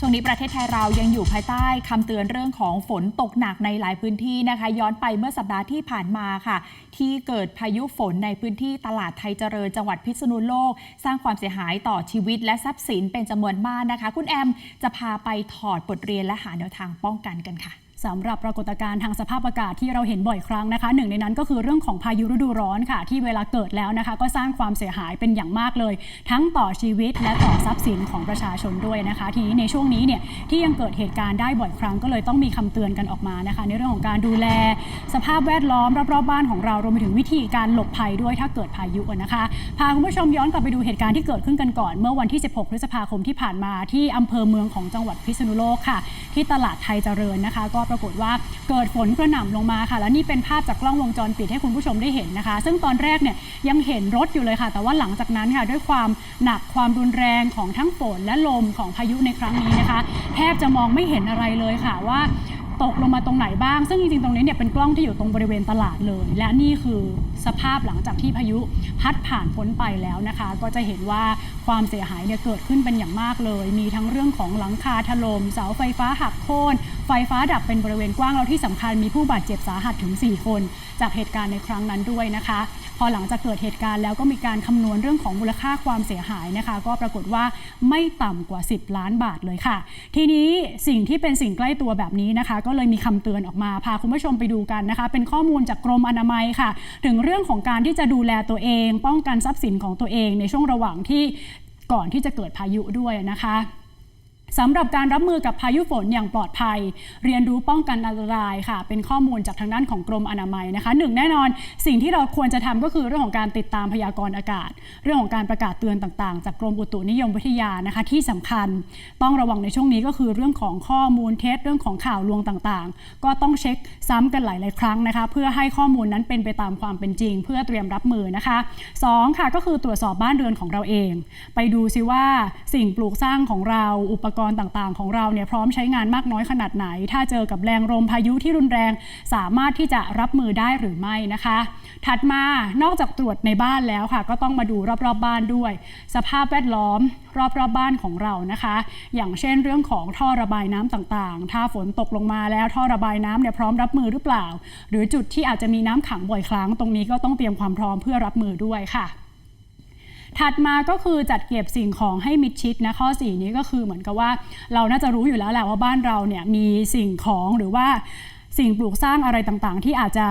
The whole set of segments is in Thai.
ช่วงนี้ประเทศไทยเรายังอยู่ภายใต้คำเตือนเรื่องของฝนตกหนักในหลายพื้นที่นะคะ ย้อนไปเมื่อสัปดาห์ที่ผ่านมาค่ะ ที่เกิดพายุฝนในพื้นที่ตลาดไทยเจริญจังหวัดพิษณุโลก สร้างความเสียหายต่อชีวิตและทรัพย์สินเป็นจำนวนมากนะคะ คุณแอมจะพาไปถอดบทเรียนและหาแนวทางป้องกันกันค่ะ สำหรับปรากฏการณ์ทางสภาพอากาศที่เราเห็นบ่อยครั้งนะคะ หนึ่งในนั้นก็คือเรื่องของพายุฤดูร้อนค่ะ ที่เวลาเกิดแล้วนะคะ ก็สร้างความเสียหายเป็นอย่างมากเลย ทั้งต่อชีวิตและต่อทรัพย์สินของประชาชนด้วยนะคะ ทีนี้ในช่วงนี้เนี่ยที่ยังเกิดเหตุการณ์ได้บ่อยครั้งก็เลยต้องมีคำเตือนกันออกมานะคะ ในเรื่องของการดูแล สภาพแวดล้อมรอบๆบ้านของเรารวมไปถึงวิธีการหลบภัยด้วยถ้าเกิดพายุนะคะพาคุณผู้ชมย้อนกลับไปดูเหตุการณ์ที่เกิดขึ้นกันก่อน เมื่อวันที่ 16 พฤษภาคมที่ผ่านมาที่อำเภอเมืองของจังหวัดพิษณุโลกค่ะ ที่ตลาดไทยเจริญนะคะ ก็ปรากฏว่าเกิดฝนกระหน่ำลงมาค่ะ และนี่เป็นภาพจากกล้องวงจรปิดให้คุณผู้ชมได้เห็นนะคะ ซึ่งตอนแรกเนี่ยยังเห็นรถอยู่เลยค่ะ แต่ว่าหลังจากนั้นค่ะด้วยความหนักความรุนแรงของทั้งฝนและลมของพายุในครั้งนี้นะคะ แทบจะมองไม่เห็นอะไรเลยค่ะว่าตกลงมาตรงไหนบ้าง ซึ่งจริงๆ ตรงนี้เนี่ยเป็นกล้องที่อยู่ตรงบริเวณตลาดเลย และนี่คือสภาพหลังจากที่พายุพัดผ่านพ้นไปแล้วนะคะ ก็จะเห็นว่า ความเสียหายเนี่ยเกิดขึ้นเป็นอย่างมากเลย มีทั้งเรื่องของหลังคาถลม่มเสาไฟฟ้าหักโค่นไฟฟ้าดับเป็นบริเวณกว้างแล้วที่สำคัญมีผู้บาดเจ็บสาหัสถึง 4 คน จากเหตุการณ์ในครั้งนั้นด้วยนะคะ พอหลังจากเกิดเหตุการณ์แล้วก็มีการคำนวณเรื่องของมูลค่าความเสียหายนะคะ ก็ปรากฏว่าไม่ต่ำกว่า 10 ล้านบาทเลยค่ะ ทีนี้สิ่งที่เป็นสิ่งใกล้ตัวแบบนี้นะคะ ก็เลยมีคำเตือนออกมาพาคุณผู้ชมไปดูกันนะคะ เป็นข้อมูลจากกรมอนามัยค่ะ ถึงเรื่องของการที่จะดูแลตัวเอง ป้องกันทรัพย์สินของตัวเองในช่วงระหว่างที่ ก่อนที่จะเกิดพายุด้วยนะคะ สำหรับการรับมือกับพายุฝนอย่างปลอดภัย เรียนรู้ป้องกันอันตรายค่ะ เป็นข้อมูลจากทางด้านของกรมอนามัยนะคะหนึ่งแน่นอนสิ่งที่เราควรจะทำก็คือเรื่องของการติดตามพยากรณ์อากาศ เรื่องของการประกาศเตือนต่างๆ จากกรมอุตุนิยมวิทยานะคะ ที่สำคัญ ต้องระวังในช่วงนี้ก็คือเรื่องของข้อมูลเท็จเรื่องของข่าวลวงต่างๆ ก็ต้องเช็คซ้ำกันหลายๆครั้งนะคะ เพื่อให้ข้อมูลนั้นเป็นไปตามความเป็นจริง เพื่อเตรียมรับมือนะคะสองค่ะก็คือตรวจสอบบ้านเรือนของเราเอง ไปดูซิว่าสิ่งปลูกสร้างของเราอุปกรณ์ต่างๆ ของเราเนี่ยพร้อมใช้งานมากน้อยขนาดไหน ถ้าเจอกับแรงลมพายุที่รุนแรง สามารถที่จะรับมือได้หรือไม่นะคะ ถัดมานอกจากตรวจในบ้านแล้วค่ะ ก็ต้องมาดูรอบๆบบ้านด้วย สภาพแวดล้อมรอบๆบบ้านของเรานะคะ อย่างเช่นเรื่องของท่อระบายน้ำต่างๆ ถ้าฝนตกลงมาแล้วท่อระบายน้ำเนี่ยพร้อมรับมือหรือเปล่า หรือจุดที่อาจจะมีน้ำขังบ่อยครั้งตรงนี้ก็ต้องเตรียมความพร้อมเพื่อรับมือด้วยค่ะ ถัดมาก็คือจัดเก็บสิ่งของให้มิดชิดนะข้อ 4 นี้ก็คือเหมือนกับว่าเราน่าจะรู้อยู่แล้วแหละว่าบ้านเราเนี่ยมีสิ่งของหรือว่าสิ่งปลูกสร้างอะไรต่างๆ ที่อาจจะ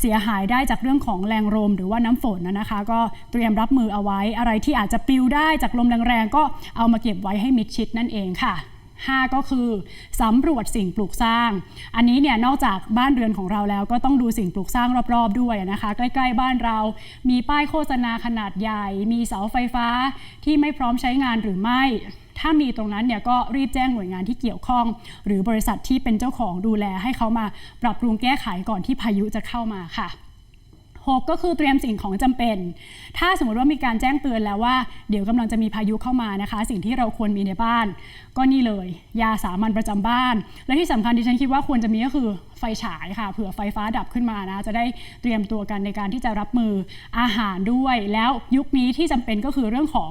เสียหายได้จากเรื่องของแรงลมหรือว่าน้ำฝนนะนะคะ ก็เตรียมรับมือเอาไว้อะไรที่อาจจะปลิวได้จากลมแรงๆก็เอามาเก็บไว้ให้มิดชิดนั่นเองค่ะ 5 ก็คือสำรวจสิ่งปลูกสร้าง อันนี้เนี่ยนอกจากบ้านเรือนของเราแล้วก็ต้องดูสิ่งปลูกสร้างรอบๆด้วยนะคะ ใกล้ๆบ้านเรา มีป้ายโฆษณาขนาดใหญ่ มีเสาไฟฟ้าที่ไม่พร้อมใช้งานหรือไม่ ถ้ามีตรงนั้นเนี่ยก็รีบแจ้งหน่วยงานที่เกี่ยวข้อง หรือบริษัทที่เป็นเจ้าของดูแลให้เขามาปรับปรุงแก้ไขก่อนที่พายุจะเข้ามาค่ะ 6 ก็คือเตรียมสิ่งของจำเป็น ถ้าสมมติว่ามีการแจ้งเตือนแล้วว่า เดี๋ยวกำลังจะมีพายุเข้ามานะคะ สิ่งที่เราควรมีในบ้าน ก็นี่เลย ยาสามัญประจำบ้าน และที่สำคัญที่ฉันคิดว่าควรจะมีก็คือไฟฉายค่ะเผื่อไฟฟ้าดับขึ้นมานะจะได้เตรียมตัวกันในการที่จะรับมืออาหารด้วย แล้วยุคนี้ที่จำเป็นก็คือเรื่องของ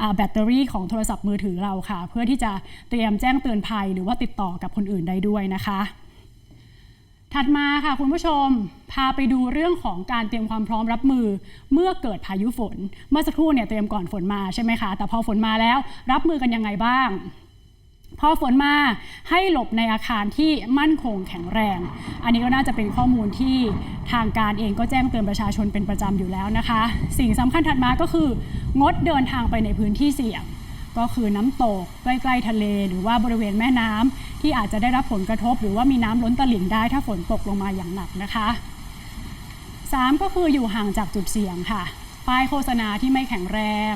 อแบตเตอรี่ของโทรศัพท์มือถือเราค่ะ เพื่อที่จะเตรียมแจ้งเตือนภัย หรือว่าติดต่อกับคนอื่นได้ด้วยนะคะ ถัดมาค่ะคุณผู้ชมพาไปดูเรื่องของการเตรียมความพร้อมรับมือ เมื่อเกิดพายุฝน เมื่อสักครู่เนี่ยเตรียมก่อนฝนมาใช่ไหมคะ แต่พอฝนมาแล้วรับมือกันยังไงบ้าง พอฝนมาให้หลบในอาคารที่มั่นคงแข็งแรง อันนี้ก็น่าจะเป็นข้อมูลที่ทางการเองก็แจ้งเตือนประชาชนเป็นประจำอยู่แล้วนะคะ สิ่งสำคัญถัดมาก็คืองดเดินทางไปในพื้นที่เสี่ยง ก็คือน้ำตกใกล้ๆทะเล หรือว่าบริเวณแม่น้ำที่อาจจะได้รับผลกระทบ หรือว่ามีน้ำล้นตลิ่งได้ถ้าฝนตกลงมาอย่างหนักนะคะ 3 ก็คืออยู่ห่างจากจุดเสี่ยงค่ะ ป้ายโฆษณาที่ไม่แข็งแรง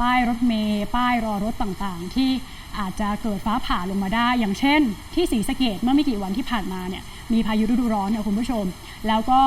ป้ายรถเมย์ป้ายรอรถต่างๆ ที่อาจจะเกิดฟ้าผ่าลงมาได้ อย่างเช่น ที่ศรีสะเกดเมื่อไม่กี่วันที่ผ่านมาเนี่ยมีพายุฤดูร้อนเนี่ยคุณผู้ชม แล้วก็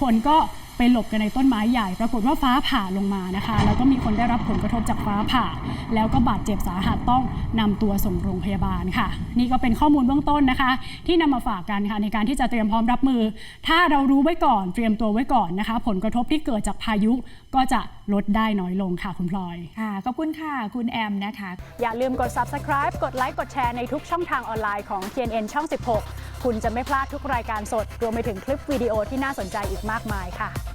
คนก็ ไปหลบกันในต้นไม้ใหญ่ ปรากฏว่าฟ้าผ่าลงมานะคะ แล้วก็มีคนได้รับผลกระทบจากฟ้าผ่า แล้วก็บาดเจ็บสาหัสต้องนำตัวส่งโรงพยาบาลค่ะ นี่ก็เป็นข้อมูลเบื้องต้นนะคะ ที่นำมาฝากกันค่ะในการที่จะเตรียมพร้อมรับมือ ถ้าเรารู้ไว้ก่อนเตรียมตัวไว้ก่อนนะคะ ผลกระทบที่เกิดจากพายุก็จะลดได้น้อยลงค่ะคุณพลอยค่ะขอบคุณค่ะคุณแอมนะคะ อย่าลืมกด subscribe กดไลค์กดแชร์ในทุกช่องทางออนไลน์ของ TNN ช่อง 16 คุณจะไม่พลาดทุกรายการสดรวมไปถึงคลิปวิดีโอที่น่าสนใจอีกมากมายค่ะ